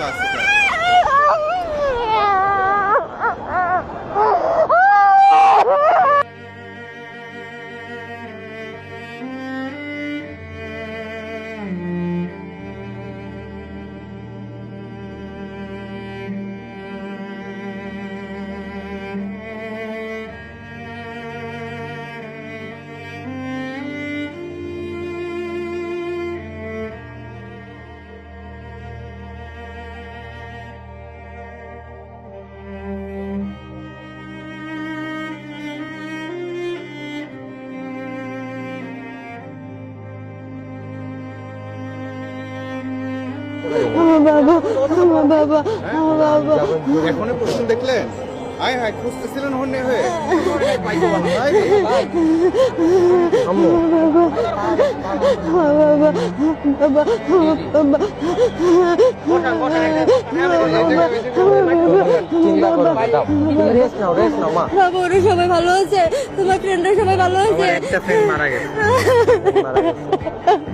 এগুলো আছে আমার বাবা আমার বাবা আমার বাবা এখনই প্রশ্ন দেখলেন? আয় হায় খুঁজতেছিলেন হন্যে হয়ে? আমার বাবা বাবা বাবা চিন্তা করো না দাও তুমি রেস্ট নাও রেস্ট নাও মা। বাবা সবাই ভালো আছে তোমার ফ্রেন্ডরা সবাই ভালো আছে একটা ফ্রেন্ড মারা গেছে।